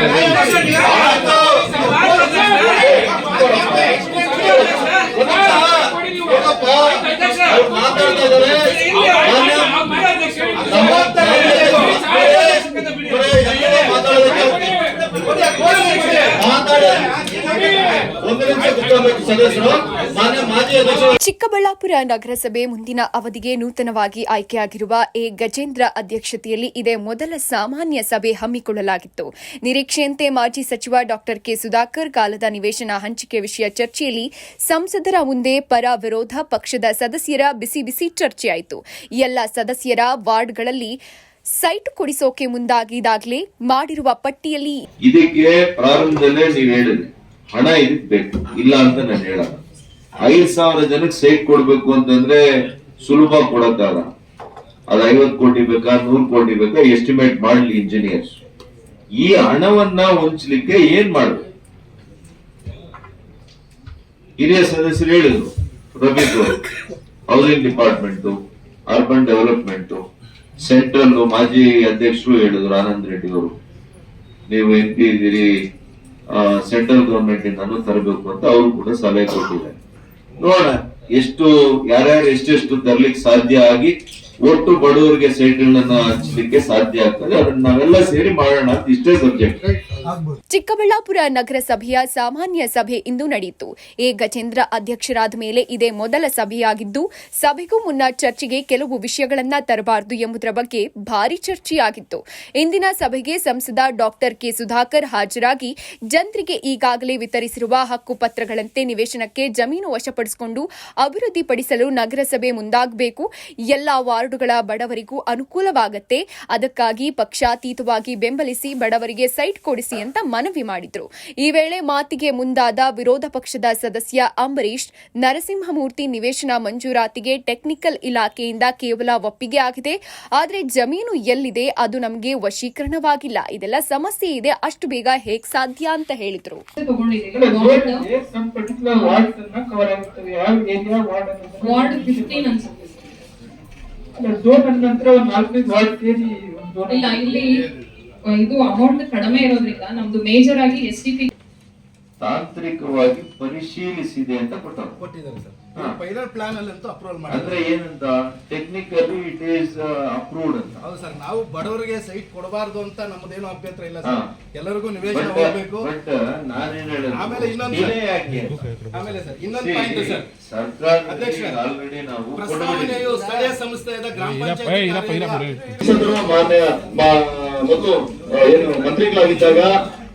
Yeah. Chikkaballapur ನಗರಸಭೆ ಮುಂದಿನ ಅವಧಿಗೆ ನೂತನವಾಗಿ ಆಯ್ಕೆಯಾಗಿರುವ ಎ. ಗಜೇಂದ್ರ ಅಧ್ಯಕ್ಷತೆಯಲ್ಲಿ ಇದೇ ಮೊದಲ ಸಾಮಾನ್ಯ ಸಭೆ ಹಮ್ಮಿಕೊಳ್ಳಲಾಗಿತ್ತು. ನಿರೀಕ್ಷೆಯಂತೆ ಮಾಜಿ ಸಚಿವ ಡಾ. ಕೆ. ಸುಧಾಕರ್ ಕಾಲದ ನಿವೇಶನ ಹಂಚಿಕೆ ವಿಷಯ ಚರ್ಚೆಯಲ್ಲಿ ಸಂಸದರ ಮುಂದೆ ಪರ ವಿರೋಧ ಪಕ್ಷದ ಸದಸ್ಯರ ಬಿಸಿ ಬಿಸಿ ಚರ್ಚೆಯಾಯಿತು. ಎಲ್ಲ ಸದಸ್ಯರ ವಾರ್ಡ್ಗಳಲ್ಲಿ ಸೈಟ್ ಕೊಡಿಸೋಕೆ ಮುಂದಾಗಿದಾಗಲೇ ಮಾಡಿರುವ ಪಟ್ಟಿಯಲ್ಲಿ ಇದಕ್ಕೆ ಪ್ರಾರಂಭದಲ್ಲೇ ನೀವು ಹೇಳಿದ್ರಿ. ಹಣ ಇದಕ್ಕೆ ಬೇಕು ಇಲ್ಲ ಅಂತ ನಾನು ಹೇಳಲ್ಲ. ಐದ್ ಸಾವಿರ ಜನಕ್ಕೆ ಸೈಟ್ ಕೊಡ್ಬೇಕು ಅಂತಂದ್ರೆ ಸುಲಭ ಕೊಡಕ್ಕಾಗ ಅದ್ ಐವತ್ ಕೋಟಿ ಬೇಕಾ, ನೂರ್ ಕೋಟಿ ಬೇಕಾ ಎಸ್ಟಿಮೇಟ್ ಮಾಡ್ಲಿ ಇಂಜಿನಿಯರ್ಸ್ ಈ ಹಣವನ್ನ ಹೊಂಚ್ಲಿಕ್ಕೆ ಏನ್ ಮಾಡ್ಬೇಕು? ಹಿರಿಯ ಸದಸ್ಯರು ಹೇಳಿದ್ರು ಅವರು housing department urban development central ಮಾಜಿ ಅಧ್ಯಕ್ಷರು ಹೇಳಿದ್ರು, ಆನಂದ್ ರೆಡ್ಡಿ ಅವರು. ನೀವು ಎಂ ಪಿ ಇದ್ದೀರಿ ಸೆಂಟ್ರಲ್ ಗವರ್ಮೆಂಟ್ ಇಂದಾನು ತರಬೇಕು ಅಂತ ಅವರು ಕೂಡ ಸಲಹೆ ಕೊಟ್ಟಿದ್ದಾರೆ. ನೋಡೋಣ, ಎಷ್ಟು, ಯಾರ್ಯಾರು ಎಷ್ಟೆಷ್ಟು ತರ್ಲಿಕ್ಕೆ ಸಾಧ್ಯ ಆಗಿ ಒಟ್ಟು ಬಡವರಿಗೆ ಸೈಟ್ಗಳನ್ನ ಹಚ್ಚಲಿಕ್ಕೆ ಸಾಧ್ಯ ಆಗ್ತದೆ. ಅದನ್ನ ನಾವೆಲ್ಲ ಸೇರಿ ಮಾಡೋಣ ಅಂತ ಇಷ್ಟೇ ಸಬ್ಜೆಕ್ಟ್ ಚಿಕ್ಕಬಳ್ಳಾಪುರ ನಗರಸಭೆಯ ಸಾಮಾನ್ಯ ಸಭೆ ಇಂದು ನಡೆಯಿತು. ಎ ಗಜೇಂದ್ರ ಅಧ್ಯಕ್ಷರಾದ ಮೇಲೆ ಇದೇ ಮೊದಲ ಸಭೆಯಾಗಿದ್ದು, ಸಭೆಗೂ ಮುನ್ನ ಚರ್ಚೆಗೆ ಕೆಲವು ವಿಷಯಗಳನ್ನ ತರಬಾರದು ಎಂಬುದರ ಬಗ್ಗೆ ಭಾರಿ ಚರ್ಚೆಯಾಗಿತ್ತು. ಇಂದಿನ ಸಭೆಗೆ ಸಂಸದ ಡಾಕ್ಟರ್ ಕೆ ಸುಧಾಕರ್ ಹಾಜರಾಗಿ, ಜನರಿಗೆ ಈಗಾಗಲೇ ವಿತರಿಸಿರುವ ಹಕ್ಕು ಪತ್ರಗಳಂತೆ ನಿವೇಶನಕ್ಕೆ ಜಮೀನು ವಶಪಡಿಸಿಕೊಂಡು ಅಭಿವೃದ್ಧಿಪಡಿಸಲು ನಗರಸಭೆ ಮುಂದಾಗಬೇಕು. ಎಲ್ಲಾ ವಾರ್ಡುಗಳ ಬಡವರಿಗೂ ಅನುಕೂಲವಾಗತ್ತೆ ಅದಕ್ಕಾಗಿ ಪಕ್ಷಾತೀತವಾಗಿ ಬೆಂಬಲಿಸಿ ಬಡವರಿಗೆ ಸೈಟ್ ಕೊಡಿಸಿ ಅಂತ ಮನವಿ ಮಾಡಿದ್ರು ಈ ವೇಳೆ ಮಾತಿಗೆ ಮುಂದಾದ ವಿರೋಧ ಪಕ್ಷದ ಸದಸ್ಯ ಅಂಬರೀಶ್ ನರಸಿಂಹಮೂರ್ತಿ ನಿವೇಶನ ಮಂಜೂರಾತಿಗೆ ಟೆಕ್ನಿಕಲ್ ಇಲಾಖೆಯಿಂದ ಕೇವಲ ಒಪ್ಪಿಗೆ ಆಗಿದೆ ಆದರೆ ಜಮೀನು ಎಲ್ಲಿದೆ ಅದು ನಮಗೆ ವಶೀಕರಣವಾಗಿಲ್ಲ ಇದೆಲ್ಲ ಸಮಸ್ಯೆ ಇದೆ ಅಷ್ಟು ಬೇಗ ಹೇಗ್ ಸಾಧ್ಯ ಅಂತ ಹೇಳಿದ್ರು ವಾರ್ಡ್ ಝೋನ್ ಅಂದ ನಂತರ ಒಂದು ನಾಲ್ಕೈದು ವಾರ್ಡ್ ಸೇರಿ ಒಂದು ಇಲ್ಲ ಇಲ್ಲಿ ಇದು ಅಮೌಂಟ್ ಕಡಿಮೆ ಇರೋದ್ರಿಂದ ನಮ್ದು ಮೇಜರ್ ಆಗಿ ಎಸ್ ಟಿ ಪಿ ತಾಂತ್ರಿಕವಾಗಿ ಪರಿಶೀಲಿಸಿದೆ ಅಂತ ಕೊಟ್ಟರು ಕೊಟ್ಟಿದ್ದಾರೆ ಸರ್. ಫೈನಲ್ ಪ್ಲಾನ್ ಅಲ್ಲಿ ಅಂತೂ ಅಪ್ರೂವಲ್ ಅಂದ್ರೆ ಮಾಡಿದ್ದಾರೆ ಏನಂತ ಟೆಕ್ನಿಕಲಿ ಇಟ್ ಈಸ್ ಅಪ್ರೂವ್ಡ್ ಅಂತ. ಹೌದು ಸರ್ ನಾವು ಬಡವರಿಗೆ ಸೈಟ್ ಕೊಡಬಾರದು ಅಂತ ನಮ್ಮದೇನು ಅಭ್ಯಂತರ ಇಲ್ಲ. ಸರ್. ಎಲ್ಲರಿಗೂ ನಿವೇಶನ ಬಟ್ ಹೋಗ್ಬೇಕು. ನಾನೇನ್ ಆಮೇಲೆ ಇನ್ನೊಂದು ಆಮೇಲೆ ಸರ್ ಇನ್ನೊಂದು ಪಾಯಿಂಟ್ ಸರ್. ಸರ್ಕಾರದಲ್ಲಿ ಅಧ್ಯಕ್ಷ, ಆಲ್ರೆಡಿ ನಾವು ಪ್ರಸ್ತಾವನೆಯು ಸ್ಥಳೀಯ ಸಂಸ್ಥೆಯಾದ ಗ್ರಾಮ ಪಂಚಾಯತ್ ಮಾನ್ಯ ಮಾ- ಮೊದಲು ಆ, ಏನು ಮಂತ್ರಿಗಳಾಗಿದ್ದಾಗ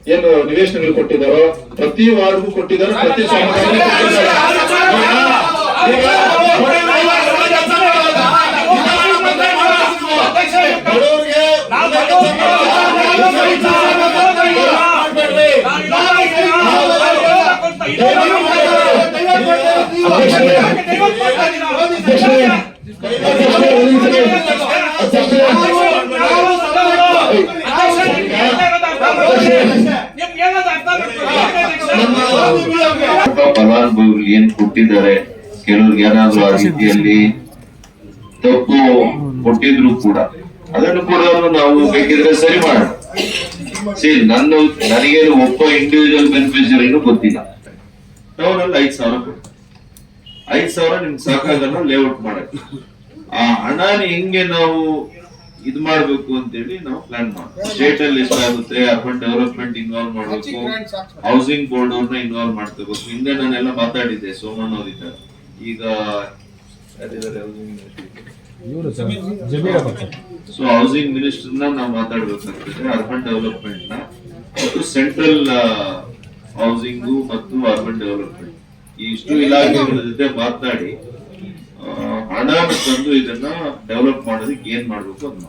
ಏನು ನಿವೇಶನಗಳು ಕೊಟ್ಟಿದ್ದಾರೋ ಪ್ರತಿ ವಾರ್ಡ್ಗೂ ಕೊಟ್ಟಿದ್ದಾರೆ ಪ್ರತಿ ಸಮುದಾಯಕ್ಕೂ ಫಲಾನುಭವಿಗಳು ಏನ್ ಕೊಟ್ಟಿದ್ದಾರೆ? ಕೆಲವ್ರಿಗೆ ಏನಾದ್ರು ಆ ರೀತಿಯಲ್ಲಿ ತಪ್ಪು ಕೊಟ್ಟಿದ್ರು ಕೂಡ. ಅದನ್ನು ಕೂಡ ನಾವು ಬೇಕಿದ್ರೆ ಸರಿ ಮಾಡೋಣ. ಸರಿ ನನ್ನ, ನನಗೇನು ಒಬ್ಬ ಇಂಡಿವಿಜುವಲ್ ಬೆನಿಫಿಷರಿಗೂ ಗೊತ್ತಿಲ್ಲ. ಟೌನಲ್ಲಿ ಐದ್ ಸಾವಿರ ಕೊಡ್ತಾರೆ ಐದ್ ಸಾವಿರ ನಿಮ್ಗೆ ಸಾಕಾಗಲ್ಲ ಲೇಔಟ್ ಮಾಡಕ್ಕೆ. ಆ ಹಣನ ಹೆಂಗೆ ನಾವು ಇದ್ ಮಾಡ್ಬೇಕು ಅಂತೇಳಿ ನಾವು ಪ್ಲಾನ್ ಮಾಡ್ತೀವಿ. ಸ್ಟೇಟ್ ಅಲ್ಲಿ ಎಷ್ಟಾಗುತ್ತೆ ಅರ್ಬನ್ ಡೆವಲಪ್ಮೆಂಟ್ ಇನ್ವಾಲ್ವ್ ಮಾಡಬೇಕು ಹೌಸಿಂಗ್ ಬೋರ್ಡ್ ಅವ್ರನ್ನ ಇನ್ವಾಲ್ವ್ ಮಾಡ್ಕೋಬೇಕು. ಹಿಂದೆ ನಾನೆಲ್ಲ ಮಾತಾಡಿದ್ದೆ ಸೋಮಣ್ಣ ಅವರಿಂದ ಈಗ? ಸೊ ಹೌಸಿಂಗ್ ಮಿನಿಸ್ಟರ್ನ ನಾವು ಮಾತಾಡ್ಬೇಕಾಗ್ತದೆ ಅರ್ಬನ್ ಡೆವಲಪ್ಮೆಂಟ್ನ. ಮತ್ತು ಸೆಂಟ್ರಲ್ ಹೌಸಿಂಗು ಮತ್ತು ಅರ್ಬನ್ ಡೆವಲಪ್ಮೆಂಟ್ ಇಷ್ಟು ಇಲಾಖೆಗಳ ಜೊತೆ ಮಾತನಾಡಿ ಹಣ ತಂದು ಇದನ್ನ ಡೆವಲಪ್ ಮಾಡೋದಕ್ಕೆ ಏನ್ ಮಾಡಬೇಕು ಅಂತ